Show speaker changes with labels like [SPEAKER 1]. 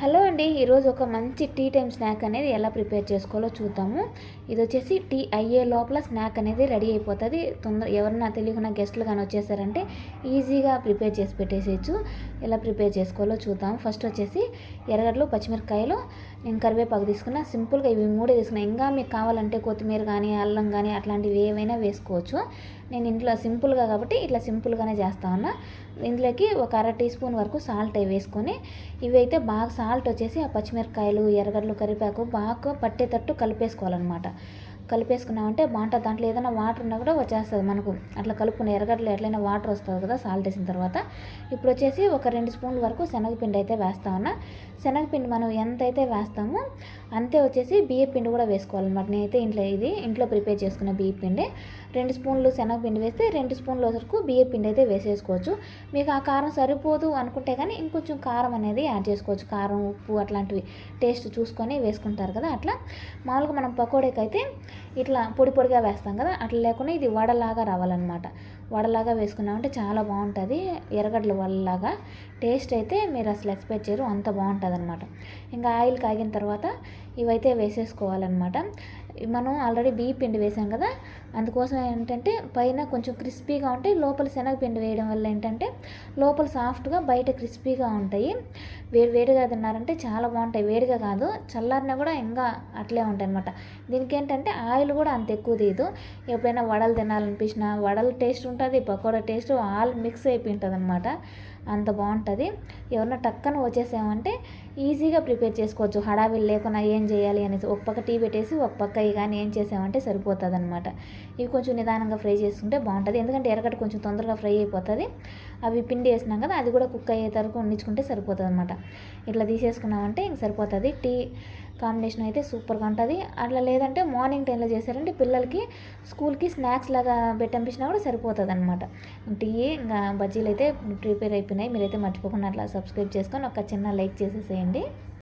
[SPEAKER 1] Hello అండి ఈరోజు ఒక మంచి టీ టైం స్నాక్ అనేది ఎలా ప్రిపేర్ చేసుకోవాలో చూద్దాము. ఇది వచ్చేసి టీ అయ్యే లోపల స్నాక్ అనేది రెడీ అయిపోతుంది. తొందర ఎవరన్నా తెలియకున్న గెస్ట్లు కానీ వచ్చేసారంటే ఈజీగా ప్రిపేర్ చేసి పెట్టేసేయచ్చు. ఎలా ప్రిపేర్ చేసుకోవాలో చూద్దాం. ఫస్ట్ వచ్చేసి ఎర్రగడ్డలు పచ్చిమిరపకాయలు నేను కరివేపాకు తీసుకున్నా. సింపుల్గా ఇవి మూడే తీసుకున్నా. ఇంకా మీకు కావాలంటే కొత్తిమీర కానీ అల్లం కానీ అట్లాంటివి ఏవైనా వేసుకోవచ్చు. నేను ఇంట్లో సింపుల్గా కాబట్టి ఇట్లా సింపుల్గానే చేస్తా ఉన్నా. ఇందులోకి ఒక అర టీ స్పూన్ వరకు సాల్ట్ అవి వేసుకొని ఇవి అయితే బాగా సాల్ట్ వచ్చేసి ఆ పచ్చిమిరపకాయలు ఎర్రగడ్డలు కరివేపాకు బాగా పట్టేటట్టు కలిపేసుకోవాలన్నమాట. కలిపేసుకున్నామంటే బాగుంటుంది దాంట్లో ఏదైనా వాటర్ ఉన్నా కూడా వచ్చేస్తుంది మనకు. అట్లా కలుపుకున్న ఎర్రగడ్డలు ఎట్లయినా వాటర్ వస్తుంది కదా సాల్ట్ వేసిన తర్వాత. ఇప్పుడు వచ్చేసి ఒక రెండు స్పూన్ల వరకు శనగపిండి అయితే వేస్తా ఉన్నా. శనగపిండి మనం ఎంత అయితే వేస్తామో అంతే వచ్చేసి బియ్య పిండి కూడా వేసుకోవాలన్నమాట. నేనైతే ఇంట్లో ఇది ఇంట్లో ప్రిపేర్ చేసుకున్న బియ్య పిండి. రెండు స్పూన్లు శనగపిండి వేస్తే రెండు స్పూన్ల వరకు బియ్య పిండి అయితే వేసేసుకోవచ్చు. మీకు ఆ కారం సరిపోదు అనుకుంటే కానీ ఇంకొంచెం కారం అనేది యాడ్ చేసుకోవచ్చు. కారం ఉప్పు అట్లాంటివి టేస్ట్ చూసుకొని వేసుకుంటారు కదా అట్లా. మామూలుగా మనం పకోడీకి అయితే ఇట్లా పొడి పొడిగా వేస్తాం కదా అట్లా లేకుండా ఇది వడలాగా రావాలన్నమాట. వడలాగా వేసుకున్నామంటే చాలా బాగుంటుంది. ఎర్రగడ్డల వడలాగా టేస్ట్ అయితే మీరు అసలు ఎక్స్పెక్ట్ చేయరు అంత బాగుంటుంది అనమాట ఇంకా ఆయిల్ కాగిన తర్వాత ఇవైతే వేసేసుకోవాలన్నమాట. మనం ఆల్రెడీ బియ్య పిండి వేసాం కదా అందుకోసం ఏంటంటే పైన కొంచెం క్రిస్పీగా ఉంటాయి లోపల శనగపిండి వేయడం వల్ల ఏంటంటే లోపల సాఫ్ట్గా బయట క్రిస్పీగా ఉంటాయి. వేడి వేడిగా తిన్నారంటే చాలా బాగుంటాయి వేడిగా కాదు చల్లారిన కూడా ఇంకా అట్లే ఉంటాయి అనమాట దీనికి ఏంటంటే ఆయిల్ కూడా అంత ఎక్కువ తీయదు. ఎప్పుడైనా వడలు తినాలనిపించినా వడలు టేస్ట్ ఉంటుంది పకోడా టేస్ట్ ఆల్ మిక్స్ అయిపోయింటుంది అనమాట అంత బాగుంటుంది. ఎవరన్నా టక్కన వచ్చేసామంటే ఈజీగా ప్రిపేర్ చేసుకోవచ్చు. హడావిల్ లేకుండా ఏం చేయాలి అనేసి ఒక పక్క టీ పెట్టేసి ఒక పక్క ఫ్రై కానీ ఏం చేసామంటే సరిపోతుంది అనమాట ఇవి కొంచెం నిదానంగా ఫ్రై చేసుకుంటే బాగుంటుంది. ఎందుకంటే ఎరగడ్డ కొంచెం తొందరగా ఫ్రై అయిపోతుంది. అవి పిండి వేసినాం కదా అది కూడా కుక్ అయ్యే తరకు వండించుకుంటే సరిపోతుంది అనమాట ఇట్లా తీసేసుకున్నామంటే ఇంక సరిపోతుంది. టీ కాంబినేషన్ అయితే సూపర్గా ఉంటుంది. అట్లా లేదంటే మార్నింగ్ టైంలో చేశారంటే పిల్లలకి స్కూల్కి స్నాక్స్ లాగా పెట్టంపించినా కూడా సరిపోతుంది అనమాట టీ ఇంకా బజ్జీలు అయితే ప్రిపేర్ అయిపోయినాయి. మీరైతే మర్చిపోకుండా అట్లా సబ్స్క్రైబ్ చేసుకొని ఒక చిన్న లైక్ చేసేసేయండి.